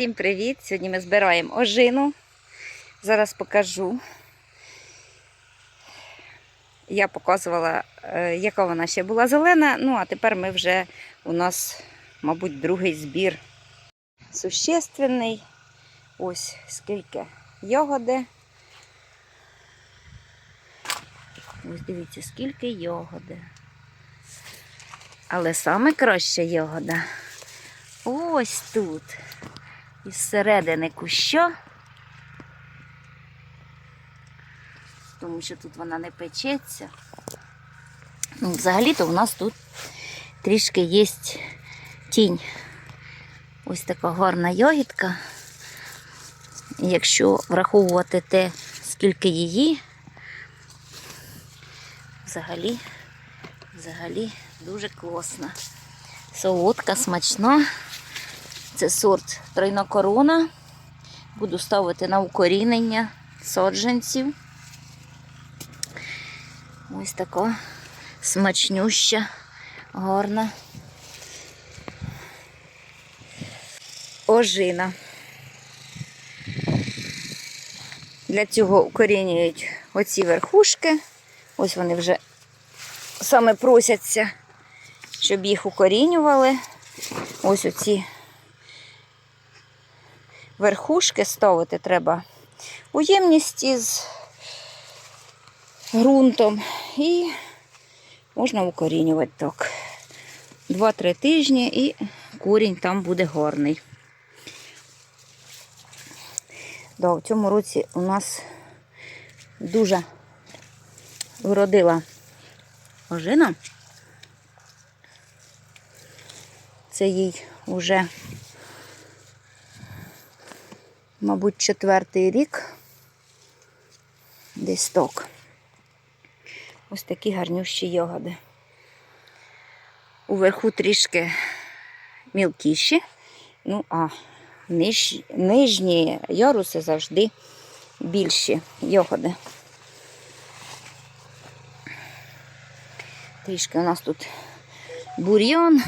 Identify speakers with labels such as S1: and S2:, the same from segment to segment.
S1: Всім привіт! Сьогодні ми збираємо ожину. Зараз покажу. Я показувала, е, яка вона ще була зелена. Ну, а тепер ми вже у нас, мабуть, другий збір. Существенний. Ось скільки ягоди. Ось дивіться, скільки ягоди. Але саме краща ягода. Ось тут. Із середини куща. Тому що тут вона не печеться. Ну, взагалі-то у нас тут трішки є тінь. Ось така гарна. І Якщо враховувати те, скільки її, взагалі, взагалі дуже класна. Солодка, смачна. Це сорт тройна корона. Буду ставити на укорінення саджанців. Ось така смачнюща, гарна. Ожина. Для цього укорінюють оці верхушки. Ось вони вже саме просяться, щоб їх укорінювали. Ось оці верхушки ставити треба у ємність із ґрунтом і можна укорінювати так. Два-три тижні і корінь там буде гарний. Да, в цьому році у нас дуже вродила ожина. Це їй вже мабуть, четвертий рік. Десь так. Ось такі гарнющі ягоди. Уверху трішки мілкіші, ну а ниж, нижні яруси завжди більші ягоди. Трішки у нас тут бур'ян,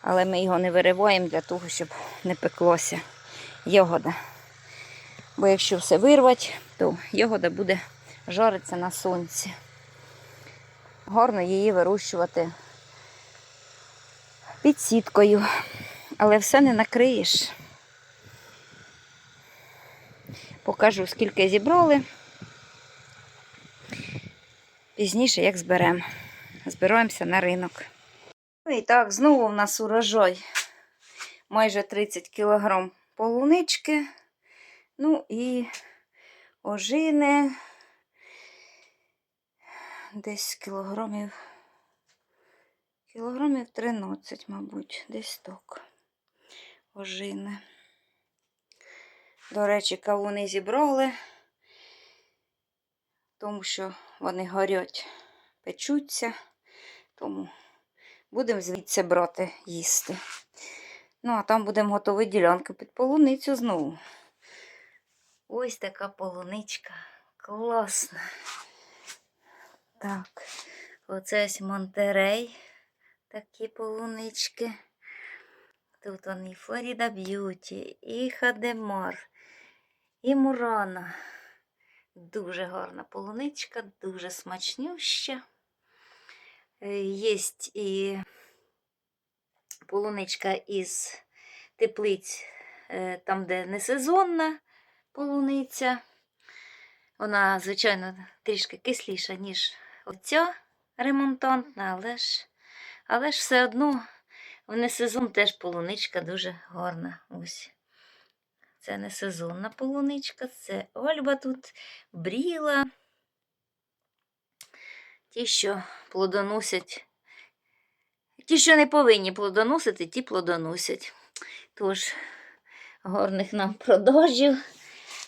S1: але ми його не вириваємо для того, щоб не пеклося ягода. Бо якщо все вирвати, то ягода буде жаритися на сонці. Гарно її вирощувати під сіткою, але все не накриєш. Покажу, скільки зібрали. Пізніше як зберемо. Збираємося на ринок. Ну і так, знову в нас урожай майже 30 кілограм полунички, ну і ожини. Десь кілограмів, кілограмів 13, мабуть, десь так. Ожини. До речі, кавуни зібрали, тому що вони горять, печуться, тому будемо звідси брати їсти. Ну, а там будемо готувати ділянку під полуницю знову. Ось така полуничка. Класна. Так, оце ось Монтерей. Такі полунички. Тут вони і Флоріда Б'юті, і Хадемар, і Мурана. Дуже гарна полуничка, дуже смачнюща. Є і полуничка із теплиць, е, там, де не сезонна полуниця. Вона, звичайно, трішки кисліша, ніж оця ремонтантна, але ж, але ж все одно в несезон теж полуничка дуже гарна. Ось. Це не сезонна полуничка, це Ольба тут, бріла. Ті, що плодоносять Ті, що не повинні плодоносити, ті плодоносять. Тож, гарних нам продажів.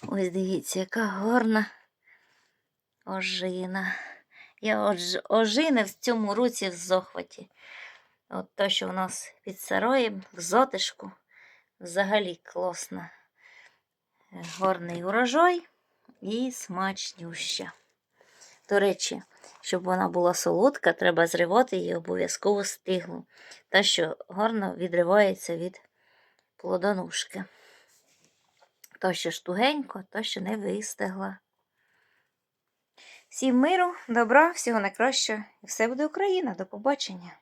S1: Ось дивіться, яка гарна ожина. Я ож... ожини в цьому році в захваті. От те, що в нас під сароєм, в затишку, взагалі класно. Гарний урожай і смачнюща. До речі, щоб вона була солодка, треба зривати її обов'язково стиглу. Та, що гарно відривається від плодоножки. То що тугенько, то що не вистигла. Всім миру, добра, всього найкращого. І все буде Україна. До побачення.